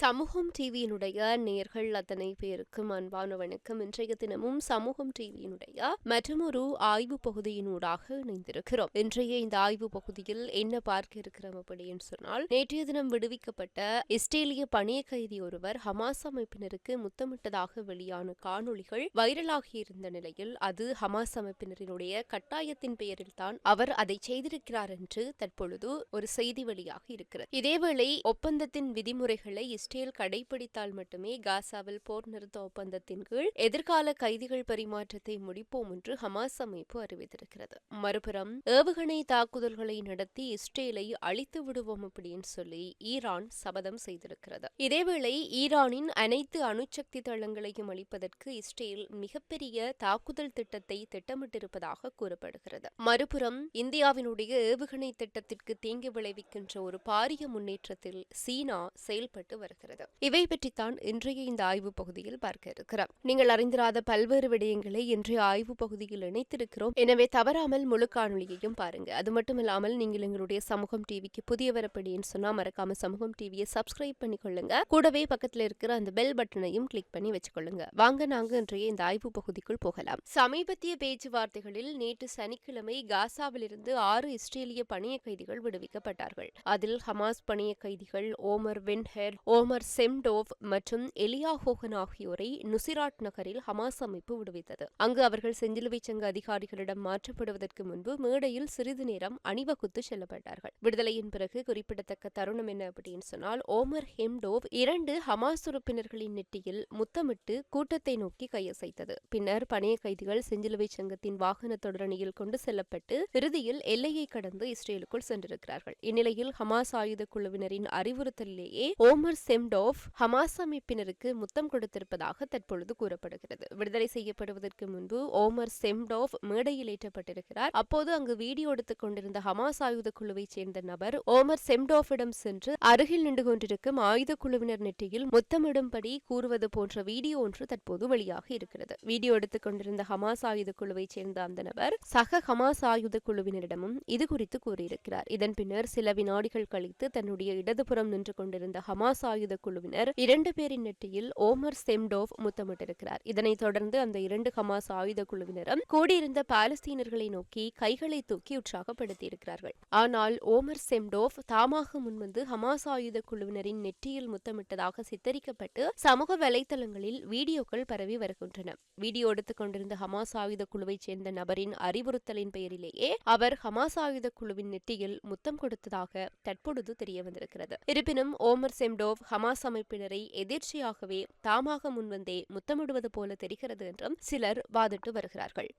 சமூகம் டிவியினுடைய நேர்கள் அத்தனை பேருக்கும் அன்பான வணக்கம் இன்றைய தினமும் சமூகம் டிவியினுடைய மற்றொரு ஆய்வு பகுதியினூடாக இணைந்திருக்கிறோம். இன்றைய இந்த ஆய்வு பகுதியில் என்ன பார்க்க இருக்கிறோம் அப்படின்னு சொன்னால் நேற்றைய தினம் விடுவிக்கப்பட்ட இஸ்ரேலிய பணிய கைதி ஒருவர் ஹமாஸ் அமைப்பினருக்கு முத்தமிட்டதாக வெளியான காணொளிகள் வைரலாகி இருந்த நிலையில் அது ஹமாஸ் அமைப்பினரினுடைய கட்டாயத்தின் பெயரில் தான் அவர் அதை செய்திருக்கிறார் என்று தற்பொழுது ஒரு செய்தி வெளியாக இருக்கிறது. இதேவேளை ஒப்பந்தத்தின் விதிமுறைகளை இஸ்ரேல் கடைபிடித்தால் மட்டுமே காசாவில் போர் நிறுத்த ஒப்பந்தத்தின் கீழ் எதிர்கால கைதிகள் பரிமாற்றத்தை முடிப்போம் என்று ஹமாஸ் அமைப்பு அறிவித்திருக்கிறது மறுபுறம் ஏவுகணை தாக்குதல்களை நடத்தி இஸ்ரேலை அழித்து விடுவோம் அப்படின்னு சொல்லி ஈரான் சபதம் செய்திருக்கிறது இதேவேளை ஈரானின் அனைத்து அணுசக்தி தளங்களையும் அளிப்பதற்கு இஸ்ரேல் மிகப்பெரிய தாக்குதல் திட்டத்தை திட்டமிட்டிருப்பதாக கூறப்படுகிறது மறுபுறம் இந்தியாவினுடைய ஏவுகணை திட்டத்திற்கு தீங்கு விளைவிக்கின்ற ஒரு பாரிய முன்னேற்றத்தில் சீனா செயல்பட்டு வருகிறது இவை பற்றித்தான் இன்றைய இந்த ஆய்வு பகுதியில் பார்க்க இருக்கிறோம். நீங்கள் அறிந்திராத பல்வேறு விடயங்களை இன்றைய ஆய்வு பகுதியில் இணைத்திருக்கிறோம். எனவே தவறாமல் முழு காணொலியையும் பாருங்க. அது மட்டும் இல்லாமல் நீங்கள் எங்களுடைய சமூகம் டிவிக்கு புதியவர் சொன்னா மறக்காம சமூகம் டிவியை சப்ஸ்கிரைப் பண்ணிக்கொள்ளுங்க கூடவே பக்கத்துல இருக்கிற அந்த பெல் பட்டனையும் கிளிக் பண்ணி வச்சுக்கொள்ளுங்க. வாங்க நாங்க இன்றைய இந்த ஆய்வு பகுதிக்குள் போகலாம். சமீபத்திய பேச்சுவார்த்தைகளில் நேற்று சனிக்கிழமை காசாவிலிருந்து ஆறு இஸ்ரேலிய பணிய கைதிகள் விடுவிக்கப்பட்டார்கள். அதில் ஹமாஸ் பணிய கைதிகள் ஓமர் வின்ஹெர் ஓமர் செம்டோவ் மற்றும் எலியா ஹோகன் ஆகியோரை நுசிராட் நகரில் ஹமாஸ் அமைப்பு விடுவித்தது. அங்கு அவர்கள் செஞ்சிலுவை சங்க அதிகாரிகளிடம் மாற்றப்படுவதற்கு முன்பு மேடையில் சிறிது நேரம் அணிவகுத்து செல்லப்பட்டார்கள். விடுதலையின் பிறகு குறிப்பிடத்தக்க தருணம் என்ன அப்படின்னு சொன்னால் ஓமர் ஹெம்டோவ் இரண்டு ஹமாஸ் உறுப்பினர்களின் நெட்டியில் முத்தமிட்டு கூட்டத்தை நோக்கி கையசைத்தது. பின்னர் பணைய கைதிகள் செஞ்சிலுவை சங்கத்தின் வாகன தொடரணியில் கொண்டு செல்லப்பட்டு இறுதியில் எல்லையை கடந்து இஸ்ரேலுக்குள் சென்றிருக்கிறார்கள். இந்நிலையில் ஹமாஸ் ஆயுத குழுவினரின் அறிவுறுத்தலிலேயே ஓமர் செம்டோஃப் ஹமாஸ் அமைப்பினருக்கு முத்தம் கொடுத்திருப்பதாக தற்பொழுது கூறப்படுகிறது. விடுதலை செய்யப்படுவதற்கு முன்பு ஓமர் செம்டோஃப் மேடையில் ஏற்றப்பட்டிருக்கிறார் அப்போது அங்கு வீடியோ எடுத்துக் கொண்டிருந்த ஹமாஸ் ஆயுத குழுவைச் சேர்ந்த நபர் ஓமர் செம்டோஃபிடம் சென்று அருகில் நின்று கொண்டிருக்கும் ஆயுத குழுவினர் நெற்றியில் முத்தமிடும்படி கூறுவது போன்ற வீடியோ ஒன்று தற்போது வெளியாக இருக்கிறது. வீடியோ எடுத்துக் கொண்டிருந்த ஹமாஸ் ஆயுத குழுவைச் சேர்ந்த அந்த நபர் சக ஹமாஸ் ஆயுத குழுவினரிடமும் இது குறித்து கூறியிருக்கிறார். இதன் பின்னர் சில வினாடிகள் கழித்து தன்னுடைய இடதுபுறம் நின்று கொண்டிருந்த ஹமாஸ் ஆயுத ஆயுத குழுவினர் இரண்டு பேரின் நெற்றியில் ஓமர் செம்டோவ் முத்தமிட்டிருக்கிறார். இதனைத் தொடர்ந்து அந்த இரண்டு ஹமாஸ் ஆயுத குழுவினரும் கூடியிருந்த பாலஸ்தீனர்களை நோக்கி கைகளை தூக்கி உற்சாகப்படுத்தியிருக்கிறார்கள். ஆனால் ஓமர் செம்டோவ் தாமாக முன்வந்து ஹமாஸ் ஆயுத குழுவினரின் நெற்றியில் முத்தமிட்டதாக சித்தரிக்கப்பட்டு சமூக வலைதளங்களில் வீடியோக்கள் பரவி வருகின்றன. வீடியோ எடுத்துக் கொண்டிருந்த ஹமாஸ் ஆயுத குழுவைச் சேர்ந்த நபரின் அறிவுறுத்தலின் பெயரிலேயே அவர் ஹமாஸ் ஆயுத குழுவின் நெற்றியில் முத்தம் கொடுத்ததாக தற்பொழுது தெரிய வந்திருக்கிறது இருப்பினும் ஓமர் செம்டோவ் ஹமாஸ் அமைப்பினரை எதிர்ச்சியாகவே தாமாக முன்வந்தே முத்தமிடுவது போல தெரிகிறது என்றும் சிலர் வாதிட்டு வருகிறார்கள்.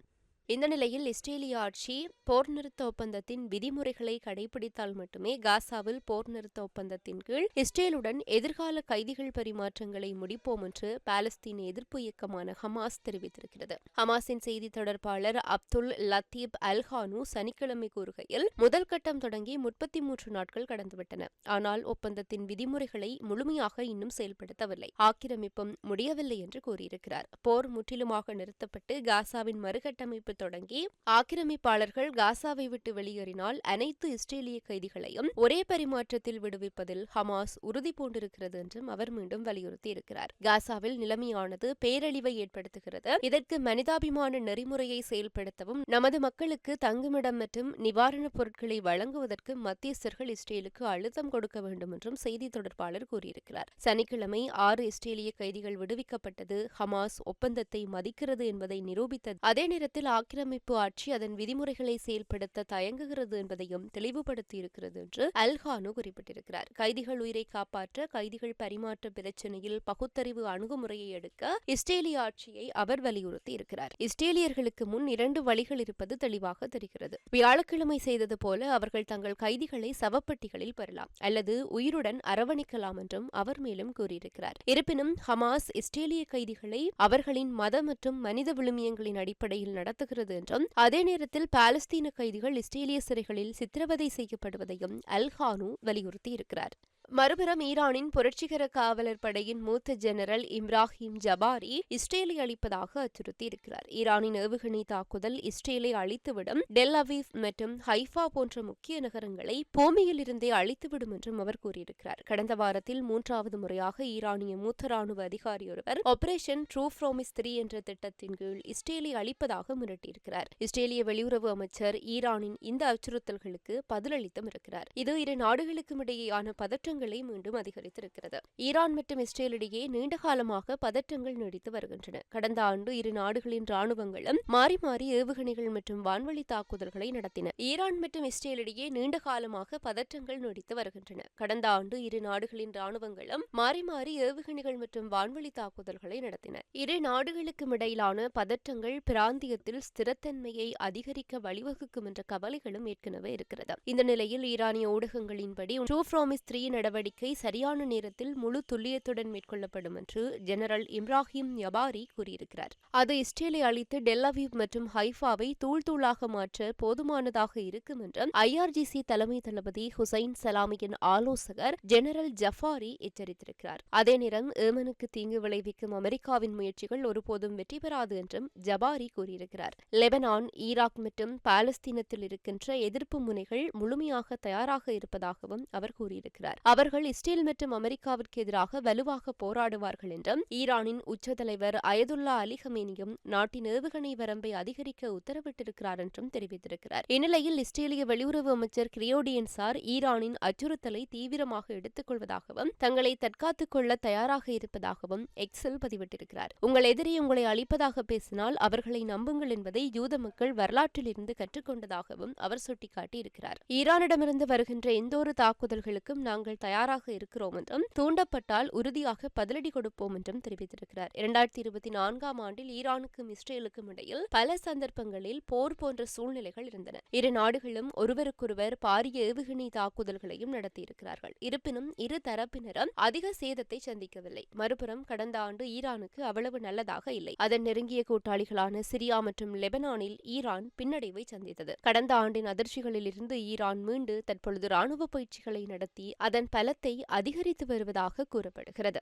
இந்த நிலையில் இஸ்ரேலிய ஆட்சி போர் நிறுத்த ஒப்பந்தத்தின் விதிமுறைகளை கடைபிடித்தால் மட்டுமே காசாவில் போர் நிறுத்த ஒப்பந்தத்தின் கீழ் இஸ்ரேலுடன் எதிர்கால கைதிகள் பரிமாற்றங்களை முடிப்போம் என்று பாலஸ்தீன எதிர்ப்பு இயக்கமான ஹமாஸ் தெரிவித்திருக்கிறது. ஹமாஸின் செய்தி தொடர்பாளர் அப்துல் லத்தீப் அல்ஹானு சனிக்கிழமை கூறுகையில் முதல் கட்டம் தொடங்கி முப்பத்தி மூன்று நாட்கள் கடந்துவிட்டன. ஆனால் ஒப்பந்தத்தின் விதிமுறைகளை முழுமையாக இன்னும் செயல்படுத்தவில்லை. ஆக்கிரமிப்பும் முடியவில்லை என்று கூறியிருக்கிறார். போர் முற்றிலுமாக நிறுத்தப்பட்டு காசாவின் மறுகட்டமைப்பு தொடங்கி ஆக்கிரமிப்பாளர்கள் காசாவை விட்டு வெளியேறினால் அனைத்து இஸ்ரேலிய கைதிகளையும் ஒரே பரிமாற்றத்தில் விடுவிப்பதில் ஹமாஸ் உறுதி பூண்டிருக்கிறது என்றும் அவர் மீண்டும் வலியுறுத்தியிருக்கிறார். காசாவில் நிலைமையானது பேரழிவை ஏற்படுத்துகிறது. இதற்கு மனிதாபிமான நெறிமுறையை செயல்படுத்தவும் நமது மக்களுக்கு தங்குமிடம் மற்றும் நிவாரணப் பொருட்களை வழங்குவதற்கு மத்தியஸ்தர்கள் இஸ்ரேலுக்கு அழுத்தம் கொடுக்க வேண்டும் என்றும் செய்தி தொடர்பாளர் கூறியிருக்கிறார். சனிக்கிழமை ஆறு இஸ்ரேலிய கைதிகள் விடுவிக்கப்பட்டது ஹமாஸ் ஒப்பந்தத்தை மதிக்கிறது என்பதை நிரூபித்தது. அதே நேரத்தில் ஆக்கிரமிப்பு ஆட்சி அதன் விதிமுறைகளை செயல்படுத்த தயங்குகிறது என்பதையும் தெளிவுபடுத்தியிருக்கிறது என்று அல்ஹானு குறிப்பிட்டிருக்கிறார். கைதிகள் உயிரை காப்பாற்ற கைதிகள் பரிமாற்ற பிரச்சினையில் பகுத்தறிவு அணுகுமுறையை எடுக்க இஸ்ரேலிய ஆட்சியை அவர் வலியுறுத்தி இருக்கிறார். இஸ்ரேலியர்களுக்கு முன் இரண்டு வழிகள் இருப்பது தெளிவாக தெரிகிறது. வியாழக்கிழமை செய்தது போல அவர்கள் தங்கள் கைதிகளை சவப்பட்டிகளில் பெறலாம் அல்லது உயிருடன் அரவணைக்கலாம் என்றும் அவர் மேலும் கூறியிருக்கிறார். இருப்பினும் ஹமாஸ் இஸ்ரேலிய கைதிகளை அவர்களின் மத மற்றும் மனித விழுமியங்களின் அடிப்படையில் நடத்துகிறது என்றும் அதே நேரத்தில் பாலஸ்தீன கைதிகள் இஸ்ரேலிய சிறைகளில் சித்திரவதை செய்யப்படுவதையும் அல்ஹானு வலியுறுத்தியிருக்கிறார். மறுபுறம் ஈரானின் புரட்சிகர காவலர் படையின் மூத்த ஜெனரல் இம்ராஹிம் ஜபாரி இஸ்ரேலை அளிப்பதாக அச்சுறுத்தியிருக்கிறார். ஈரானின் ஏவுகணை தாக்குதல் இஸ்ரேலை அழித்துவிடும் டெல் அவீவ் மற்றும் ஹைஃபா போன்ற முக்கிய நகரங்களை பூமியில் இருந்தே அழித்துவிடும் என்றும் அவர் கூறியிருக்கிறார். கடந்த வாரத்தில் மூன்றாவது முறையாக ஈரானிய மூத்த ராணுவ அதிகாரி ஒருவர் ஆபரேஷன் ட்ரூ ஃப்ரோமிஸ் த்ரீ என்ற திட்டத்தின் கீழ் இஸ்ரேலை அழிப்பதாக மிரட்டியிருக்கிறார். இஸ்ரேலிய வெளியுறவு அமைச்சர் ஈரானின் இந்த அச்சுறுத்தல்களுக்கு பதிலளித்தும் இருக்கிறார். இது இரு நாடுகளுக்கும் இடையேயான பதற்றங்கள் பதற்றங்களை மீண்டும் அதிகரித்திருக்கிறது. ஈரான் மற்றும் இஸ்ரேலிடையே நீண்ட காலமாக பதற்றங்கள் நீடித்து வருகின்றன. கடந்த ஆண்டு இரு நாடுகளின் ராணுவங்களும் மாறி மாறி ஏவுகணைகள் மற்றும் வான்வழி தாக்குதல்களை நடத்தின. ஈரான் மற்றும் இஸ்ரேலிடையே நீண்ட காலமாக பதற்றங்கள் நீடித்து வருகின்றன. கடந்த ஆண்டு இரு நாடுகளின் ராணுவங்களும் மாறி மாறி ஏவுகணைகள் மற்றும் வான்வழி தாக்குதல்களை நடத்தின. இரு நாடுகளுக்கும் இடையிலான பதற்றங்கள் பிராந்தியத்தில் ஸ்திரத்தன்மையை அதிகரிக்க வழிவகுக்கும் என்ற கவலைகளும் ஏற்கனவே இருக்கிறது. இந்த நிலையில் ஈரானிய ஊடகங்களின்படி ட்ரூ ஃப்ராமிஸ் த்ரீ நடவடிக்கை சரியான நேரத்தில் முழு துல்லியத்துடன் மேற்கொள்ளப்படும் என்று ஜெனரல் இப்ராஹிம் யபாரி கூறியிருக்கிறார். அது இஸ்ரேலை அழித்து டெல்லவீவ் மற்றும் ஹைஃபாவை தூள் தூளாக மாற்ற போதுமானதாக இருக்கும் என்றும் ஐஆர்ஜிசி தலைமை தளபதி ஹுசைன் சலாமியின் ஆலோசகர் ஜெனரல் ஜஃபாரி எச்சரித்திருக்கிறார். அதே நேரம் ஏமனுக்கு தீங்கு விளைவிக்கும் அமெரிக்காவின் முயற்சிகள் ஒருபோதும் வெற்றி பெறாது என்றும் ஜபாரி கூறியிருக்கிறார். லெபனான் ஈராக் மற்றும் பாலஸ்தீனத்தில் இருக்கின்ற எதிர்ப்பு முனைகள் முழுமையாக தயாராக இருப்பதாகவும் அவர் கூறியிருக்கிறார். அவர்கள் இஸ்ரேல் மற்றும் அமெரிக்காவிற்கு எதிராக வலுவாக போராடுவார்கள் என்றும் ஈரானின் உச்ச தலைவர் அயதுல்லா அலி ஹமேனியும் நாட்டின் ஏவுகணை வரம்பை அதிகரிக்க உத்தரவிட்டிருக்கிறார் என்றும் தெரிவித்திருக்கிறார். இந்நிலையில் இஸ்ரேலிய வெளியுறவு அமைச்சர் கிரியோடியன்சார் ஈரானின் அச்சுறுத்தலை தீவிரமாக எடுத்துக் கொள்வதாகவும் தங்களை தற்காத்துக் கொள்ள தயாராக இருப்பதாகவும் எக்ஸல் பதிவிட்டிருக்கிறார். உங்கள் எதிரி உங்களை அழிப்பதாக பேசினால் அவர்களை நம்புங்கள் என்பதை யூத மக்கள் வரலாற்றிலிருந்து கற்றுக்கொண்டதாகவும் அவர் சுட்டிக்காட்டியிருக்கிறார். ஈரானிடமிருந்து வருகின்ற எந்தொரு தாக்குதல்களுக்கும் நாங்கள் தயாராக இருக்கிறோம் என்றும் தூண்டப்பட்டால் உறுதியாக பதிலடி கொடுப்போம் என்றும் தெரிவித்திருக்கிறார். இரண்டாயிரத்தி இருபத்தி நான்காம் ஆண்டில் ஈரானுக்கும் இஸ்ரேலுக்கும் இடையில் பல சந்தர்ப்பங்களில் போர் போன்ற சூழ்நிலைகள் இருந்தன. இரு நாடுகளும் ஒருவருக்கொருவர் பாரிய ஏவுகணை தாக்குதல்களையும் நடத்தியிருக்கிறார்கள். இருப்பினும் இரு தரப்பினரும் அதிக சேதத்தை சந்திக்கவில்லை. மறுபுறம் கடந்த ஆண்டு ஈரானுக்கு அவ்வளவு நல்லதாக இல்லை. அதன் நெருங்கிய கூட்டாளிகளான சிரியா மற்றும் லெபனானில் ஈரான் பின்னடைவை சந்தித்தது. கடந்த ஆண்டின் அதிர்ச்சிகளில் இருந்து ஈரான் மீண்டு தற்பொழுது ராணுவ பயிற்சிகளை நடத்தி அதன் பலத்தை அதிகரித்து வருவதாக கூறப்படுகிறது.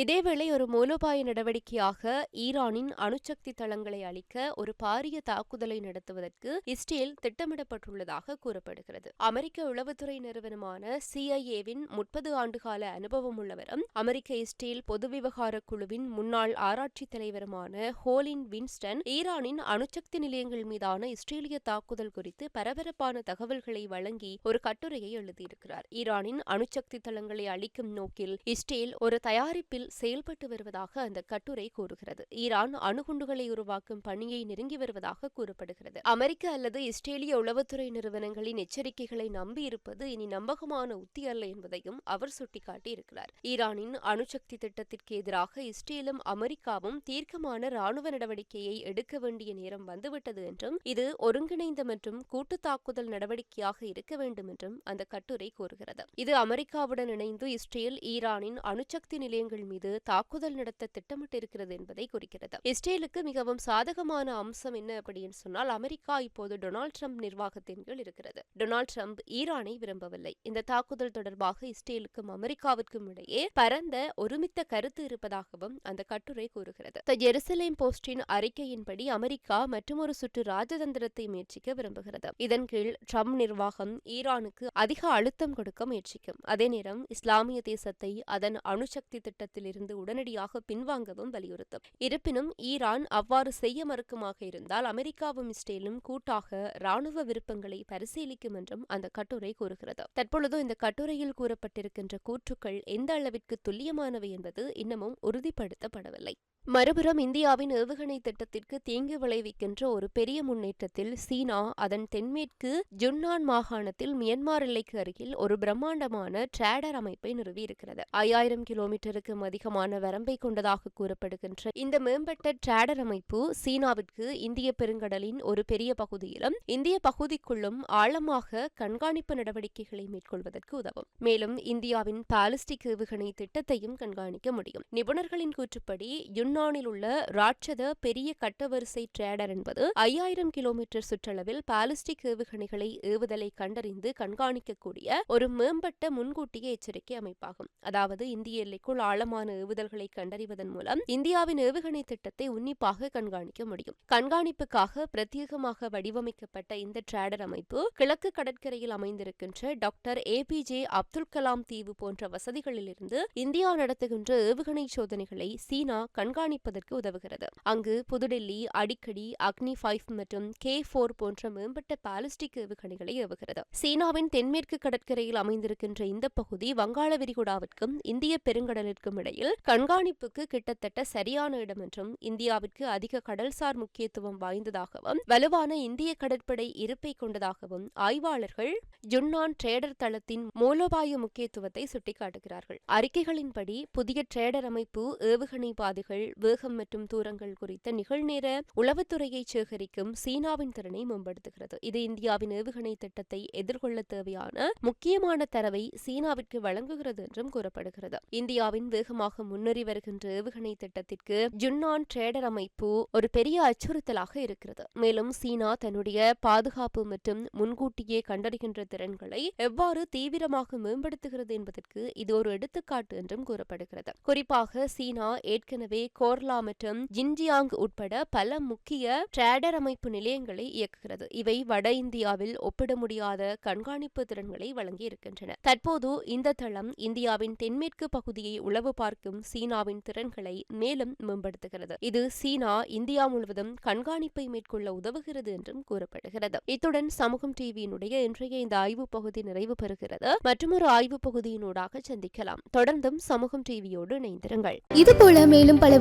இதேவேளை ஒரு மூலோபாய நடவடிக்கையாக ஈரானின் அணுசக்தி தளங்களை அளிக்க ஒரு பாரிய தாக்குதலை நடத்துவதற்கு இஸ்ரேல் திட்டமிடப்பட்டுள்ளதாக கூறப்படுகிறது. அமெரிக்க உளவுத்துறை நிறுவனமான சிஐஏவின் முப்பது ஆண்டுகால அனுபவம் உள்ளவரும் அமெரிக்க இஸ்ரேல் பொது விவகார குழுவின் முன்னாள் ஆராய்ச்சி தலைவருமான ஹோலின் வின்ஸ்டன் ஈரானின் அணுசக்தி நிலையங்கள் மீதான இஸ்ரேலிய தாக்குதல் குறித்து பரபரப்பான தகவல்களை வழங்கி ஒரு கட்டுரையை எழுதியிருக்கிறார். ஈரானின் அணுசக்தி தளங்களை அளிக்கும் நோக்கில் இஸ்ரேல் ஒரு தயாரிப்பில் செயல்பட்டு வருவதாக அந்த கட்டுரை கூறுகிறது. ஈரான் அணுகுண்டுகளை உருவாக்கும் பணியை நெருங்கி வருவதாக கூறப்படுகிறது. அமெரிக்க அல்லது இஸ்ரேலிய உளவுத்துறை நிறுவனங்களின் எச்சரிக்கைகளை நம்பியிருப்பது இனி நம்பகமான உத்தி அல்ல என்பதையும் அவர் சுட்டிக்காட்டியிருக்கிறார் ஈரானின் அணுசக்தி திட்டத்திற்கு எதிராக இஸ்ரேலும் அமெரிக்காவும் தீர்க்கமான ராணுவ நடவடிக்கையை எடுக்க வேண்டிய நேரம் வந்துவிட்டது என்றும் இது ஒருங்கிணைந்த மற்றும் கூட்டு தாக்குதல் நடவடிக்கையாக இருக்க வேண்டும் என்றும் அந்த கட்டுரை கூறுகிறது. இது அமெரிக்காவுடன் இணைந்து இஸ்ரேல் ஈரானின் அணுசக்தி நிலையங்கள் மீது தாக்குதல் நடத்த திட்டமிட்டிருக்கிறது என்பதை குறிக்கிறது. இஸ்ரேலுக்கு மிகவும் சாதகமான அம்சம் என்ன அப்படின்னு சொன்னால் அமெரிக்கா இப்போது டொனால்ட் ட்ரம்ப் நிர்வாகத்தின் கீழ் இருக்கிறது. டொனால்ட் ட்ரம்ப் ஈரானை விரும்பவில்லை. இந்த தாக்குதல் தொடர்பாக இஸ்ரேலுக்கும் அமெரிக்காவிற்கும் இடையே பரந்த ஒருமித்த கருத்து இருப்பதாகவும் அந்த கட்டுரை கூறுகிறது. த ஜெருசலேம் போஸ்டின் அறிக்கையின்படி அமெரிக்கா மற்றொரு சுற்று ராஜதந்திரத்தை முயற்சிக்க விரும்புகிறது. இதன் கீழ் ட்ரம்ப் நிர்வாகம் ஈரானுக்கு அதிக அழுத்தம் கொடுக்க முயற்சிக்கும். அதே நேரம் இஸ்லாமிய தேசத்தை அதன் அணுசக்தி திட்டத்தில் இருந்து உடனடியாக பின்வாங்கவும் வலியுறுத்தும். இருப்பினும் ஈரான் அவ்வாறு செய்ய மறுக்குமாக இருந்தால் அமெரிக்காவும் இஸ்ரேலும் கூட்டாக ராணுவ விருப்பங்களை பரிசீலிக்கும் என்றும் அந்த கட்டுரை கூறுகிறது. தற்பொழுது இந்த கட்டுரையில் கூறப்பட்டிருக்கின்ற கூற்றுக்கள் எந்த அளவிற்கு துல்லியமானவை என்பது இன்னமும் உறுதிப்படுத்தப்படவில்லை. மறுபுறம் இந்தியாவின் ஏவுகணை திட்டத்திற்கு தீங்கு விளைவிக்கின்ற ஒரு பெரிய முன்னேற்றத்தில் சீனா அதன் தென்மேற்கு ஜுன்னான் மாகாணத்தில் மியன்மார் எல்லைக்கு அருகில் ஒரு பிரம்மாண்டமான டிராடர் அமைப்பை நிறுவியிருக்கிறது. ஐயாயிரம் கிலோமீட்டருக்கும் அதிகமான வரம்பை கொண்டதாக கூறப்படுகின்ற இந்த மேம்பட்ட டிராடர் அமைப்பு சீனாவிற்கு இந்திய பெருங்கடலின் ஒரு பெரிய பகுதியிலும் இந்திய பகுதிக்குள்ளும் ஆழமாக கண்காணிப்பு நடவடிக்கைகளை மேற்கொள்வதற்கு உதவும். மேலும் இந்தியாவின் பாலிஸ்டிக் ஏவுகணை திட்டத்தையும் கண்காணிக்க முடியும். நிபுணர்களின் கூற்றுப்படி யுன் ஜுன்னானில் உள்ள ராட்சத பெரிய கட்டவரிசை ட்ரேடர் என்பது ஐயாயிரம் கிலோமீட்டர் சுற்றளவில் பாலிஸ்டிக் ஏவுகணைகளை ஏவுதலை கண்டறிந்து கண்காணிக்கக்கூடிய ஒரு மேம்பட்ட முன்கூட்டிய எச்சரிக்கை அமைப்பாகும். அதாவது இந்திய எல்லைக்குள் ஆழமான ஏவுதல்களை கண்டறிவதன் மூலம் இந்தியாவின் ஏவுகணை திட்டத்தை உன்னிப்பாக கண்காணிக்க முடியும். கண்காணிப்புக்காக பிரத்யேகமாக வடிவமைக்கப்பட்ட இந்த ட்ரேடர் அமைப்பு கிழக்கு கடற்கரையில் அமைந்திருக்கின்ற doctor A P J Abdul Kalam தீவு போன்ற வசதிகளிலிருந்து இந்தியா நடத்துகின்ற ஏவுகணை சோதனைகளை சீனா கண்காணி கண்காணிப்பதற்கு உதவுகிறது. அங்கு புதுடெல்லி அடிக்கடி அக்னி ஃபைவ் மற்றும் கே போர் போன்ற மேம்பட்ட பாலிஸ்டிக் ஏவுகணைகளை ஏவுகிறது. சீனாவின் தென்மேற்கு கடற்கரையில் அமைந்திருக்கின்ற இந்த பகுதி வங்காள விரிகுடாவிற்கும் இந்திய பெருங்கடலிற்கும் இடையில் கண்காணிப்புக்கு கிட்டத்தட்ட சரியான இடம் என்றும் இந்தியாவிற்கு அதிக கடல்சார் முக்கியத்துவம் வாய்ந்ததாகவும் வலுவான இந்திய கடற்படை இருப்பை கொண்டதாகவும் ஆய்வாளர்கள் ஜுன்னான் ட்ரேடர் தளத்தின் மூலோபாய முக்கியத்துவத்தை சுட்டிக்காட்டுகிறார்கள். அறிக்கைகளின்படி புதிய ட்ரேடர் அமைப்பு ஏவுகணை பாதைகள் வேகம் மற்றும் தூரங்கள் குறித்த நிகழ்நேர உளவுத்துறையை சேகரிக்கும் சீனாவின் திறனை மேம்படுத்துகிறது. இது இந்தியாவின் ஏவுகணை திட்டத்தை எதிர்கொள்ள தேவையான முக்கியமான தரவை சீனாவிற்கு வழங்குகிறது என்றும் கூறப்படுகிறது. இந்தியாவின் வேகமாக முன்னேறி வருகின்ற ஏவுகணை திட்டத்திற்கு ஜுன்னான் ட்ரேடர் அமைப்பு ஒரு பெரிய அச்சுறுத்தலாக இருக்கிறது. மேலும் சீனா தன்னுடைய பாதுகாப்பு மற்றும் முன்கூட்டியே கண்டறிகின்ற திறன்களை எவ்வாறு தீவிரமாக மேம்படுத்துகிறது என்பதற்கு இது ஒரு எடுத்துக்காட்டு என்றும் கூறப்படுகிறது. குறிப்பாக சீனா ஏற்கனவே கோர்லா மற்றும் ஜின்ஜியாங் உட்பட பல முக்கிய டிராடர் அமைப்பு நிலையங்களை இயக்குகிறது. இவை வட இந்தியாவில் ஒப்பிட முடியாத கண்காணிப்பு திறன்களை வழங்கி இருக்கின்றன தற்போது இந்த தளம் இந்தியாவின் தென்மேற்கு பகுதியை உளவு பார்க்கும் சீனாவின் திறன்களை மேலும் மேம்படுத்துகிறது. இது சீனா இந்தியா முழுவதும் கண்காணிப்பை மேற்கொள்ள உதவுகிறது என்றும் கூறப்படுகிறது. இத்துடன் சமூகம் டிவியினுடைய இன்றைய இந்த ஆய்வு பகுதி நிறைவு பெறுகிறது. மற்றொரு ஆய்வு பகுதியினூடாக சந்திக்கலாம். தொடர்ந்தும் சமூகம் டிவியோடு இணைந்திருங்கள். இது போல மேலும் பல